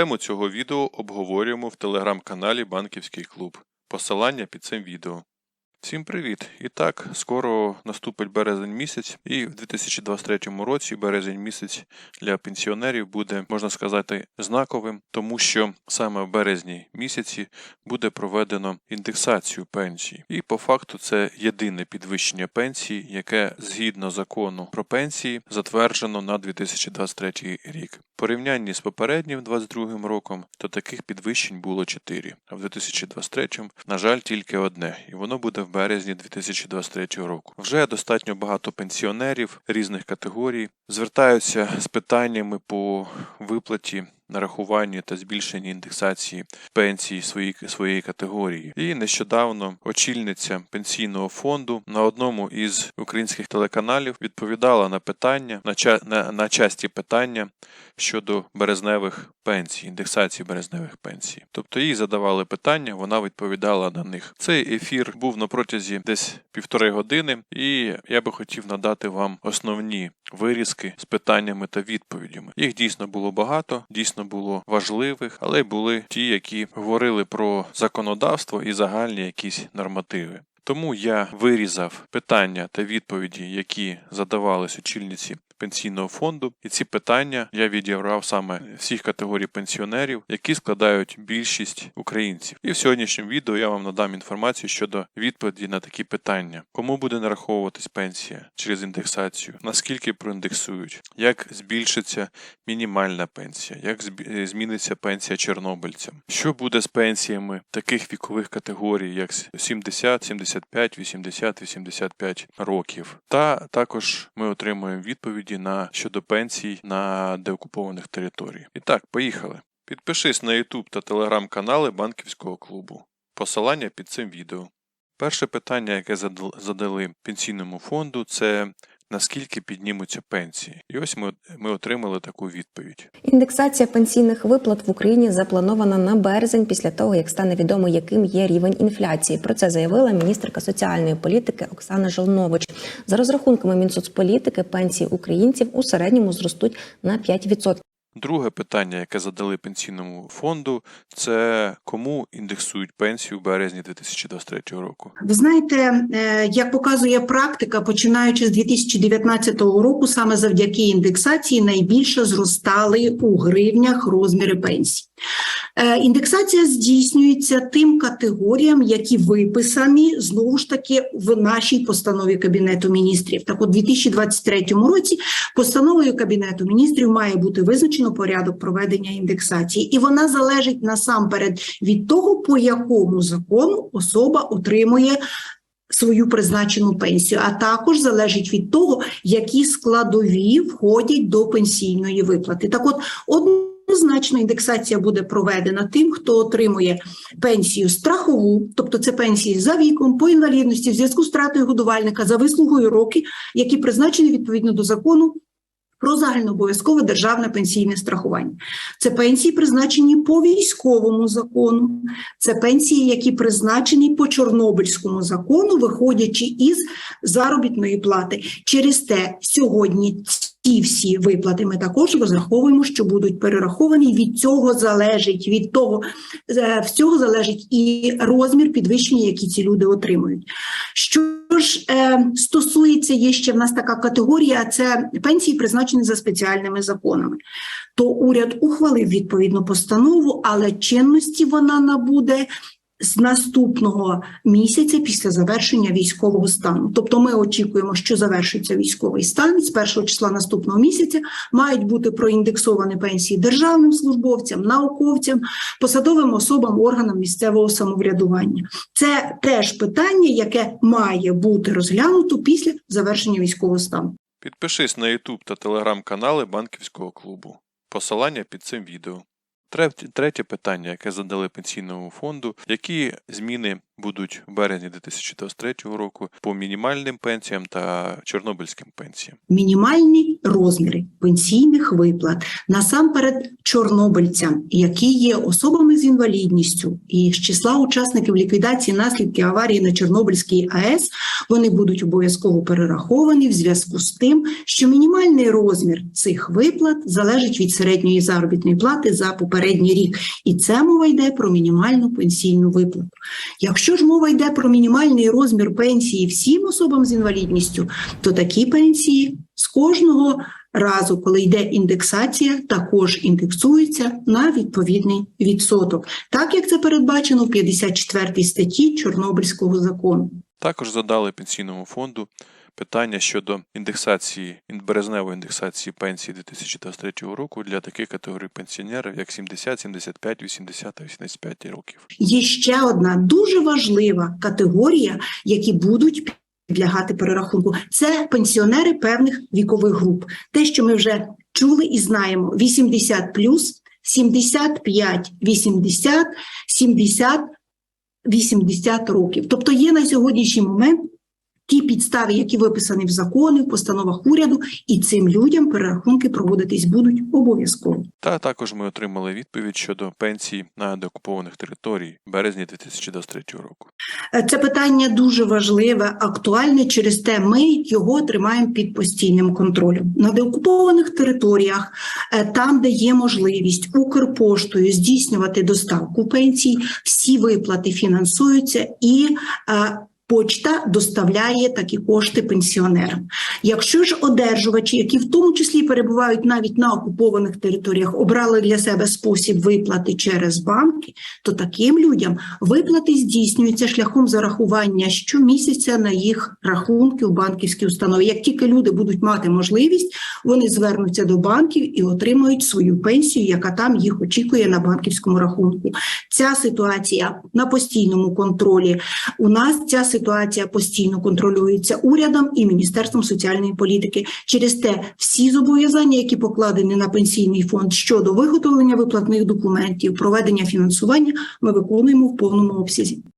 Тему цього відео обговорюємо в телеграм-каналі Банківський клуб. Посилання під цим відео. Всім привіт! І так, скоро наступить березень місяць, і в 2023 році березень місяць для пенсіонерів буде, можна сказати, знаковим, тому що саме в березні місяці буде проведено індексацію пенсій. І по факту це єдине підвищення пенсії, яке згідно закону про пенсії затверджено на 2023 рік. Порівнянні з попереднім 22 роком, то таких підвищень було 4, а в 2023, на жаль, тільки одне, і воно буде в березні 2023 року. Вже достатньо багато пенсіонерів різних категорій звертаються з питаннями по виплаті. Нарахуванні та збільшенні індексації пенсії своєї, своєї категорії. І нещодавно очільниця пенсійного фонду на одному із українських телеканалів відповідала на питання на, на, на часті питання щодо березневих пенсій, індексації березневих пенсій. Тобто їй задавали питання, вона відповідала на них. Цей ефір був на протязі десь півтори години, і я би хотів надати вам основні вирізки з питаннями та відповідями. Їх дійсно було багато, дійсно було важливих, але й були ті, які говорили про законодавство і загальні якісь нормативи. Тому я вирізав питання та відповіді, які задавались очільниці пенсійного фонду, і ці питання я відібрав саме всіх категорій пенсіонерів, які складають більшість українців. І в сьогоднішньому відео я вам надам інформацію щодо відповіді на такі питання: кому буде нараховуватись пенсія через індексацію, наскільки проіндексують, як збільшиться мінімальна пенсія, як зміниться пенсія чорнобильцям, що буде з пенсіями таких вікових категорій, як 70, 75, 80, 85 років. Та також ми отримуємо відповіді на щодо пенсій на деокупованих територіях. І так, поїхали. Підпишись на YouTube та телеграм-канали банківського клубу. Посилання під цим відео. Перше питання, яке задали пенсійному фонду, це наскільки піднімуться пенсії. І ось ми, ми отримали таку відповідь. Індексація пенсійних виплат в Україні запланована на березень після того, як стане відомо, яким є рівень інфляції. Про це заявила міністерка соціальної політики Оксана Жолнович. За розрахунками Мінсоцполітики, пенсії українців у середньому зростуть на 5%. Друге питання, яке задали пенсійному фонду, це кому індексують пенсію в березні 2023 року. Ви знаєте, е, як показує практика, починаючи з 2019 року, саме завдяки індексації найбільше зростали у гривнях розміри пенсій. Е, Індексація здійснюється тим категоріям, які виписані знову ж таки в нашій постанові Кабінету міністрів. Так, у 2023 році постановою Кабінету міністрів має бути визначено порядок проведення індексації, і вона залежить насамперед від того, по якому закону особа отримує свою призначену пенсію, а також залежить від того, які складові входять до пенсійної виплати. Так, от однозначно індексація буде проведена тим, хто отримує пенсію страхову, тобто це пенсії за віком, по інвалідності, в зв'язку з втратою годувальника за вислугою роки, які призначені відповідно до закону. Про загальнообов'язкове державне пенсійне страхування. Це пенсії, призначені по військовому закону, це пенсії, які призначені по Чорнобильському закону, виходячи із заробітної плати. Через те сьогодні ті всі виплати ми також розраховуємо, що будуть перераховані. Від цього залежить від того, е, всього залежить і розмір підвищення, які ці люди отримують. Що ж е, стосується, є ще в нас така категорія: це пенсії, призначені за спеціальними законами. То уряд ухвалив відповідну постанову, але чинності вона набуде з наступного місяця після завершення військового стану. Тобто ми очікуємо, що завершиться військовий стан з першого числа наступного місяця мають бути проіндексовані пенсії державним службовцям, науковцям, посадовим особам, органам місцевого самоврядування. Це теж питання, яке має бути розглянуто після завершення військового стану. Підпишись на YouTube та Telegram канали банківського клубу. Посилання під цим відео. Третє, питання, яке задали пенсійному фонду, які зміни будуть в березні 2023 року по мінімальним пенсіям та чорнобильським пенсіям. мінімальні розміри пенсійних виплат насамперед чорнобильцям, які є особами з інвалідністю, і з числа учасників ліквідації наслідків аварії на Чорнобильській АЕС вони будуть обов'язково перераховані в зв'язку з тим, що мінімальний розмір цих виплат залежить від середньої заробітної плати за попередній рік, і це мова йде про мінімальну пенсійну виплату. Якщо ж мова йде про мінімальний розмір пенсії всім особам з інвалідністю, то такі пенсії з кожного разу, коли йде індексація, також індексуються на відповідний відсоток, так як це передбачено в 54 статті Чорнобильського закону. Також задали пенсійному фонду питання щодо індексації березневої індексації пенсії 2023 року для таких категорій пенсіонерів, як 70, 75, 80 та 85 років. Є ще одна дуже важлива категорія, які будуть підлягати перерахунку. Це пенсіонери певних вікових груп. Те, що ми вже чули і знаємо: 80 плюс, 75, 80, 70, 80 років. Тобто є на сьогоднішній момент ті підстави, які виписані в законі, в постановах уряду, і цим людям перерахунки проводитись будуть обов'язково. Та також ми отримали відповідь щодо пенсій на деокупованих територій в березні 2023 року. Е, Це питання дуже важливе, актуальне. Через те ми його тримаємо під постійним контролем на деокупованих територіях, е, там, де є можливість Укрпоштою здійснювати доставку пенсій, всі виплати фінансуються і. Почта доставляє такі кошти пенсіонерам. Якщо ж одержувачі, які в тому числі перебувають навіть на окупованих територіях, обрали для себе спосіб виплати через банки, то таким людям виплати здійснюються шляхом зарахування щомісяця на їх рахунки у банківській установі. Як тільки люди будуть мати можливість, вони звернуться до банків і отримують свою пенсію, яка там їх очікує на банківському рахунку. Ця ситуація на постійному контролі. У нас ця ситуація постійно контролюється урядом і Міністерством соціальної політики. Через те всі зобов'язання, які покладені на пенсійний фонд щодо виготовлення виплатних документів, проведення фінансування, ми виконуємо в повному обсязі.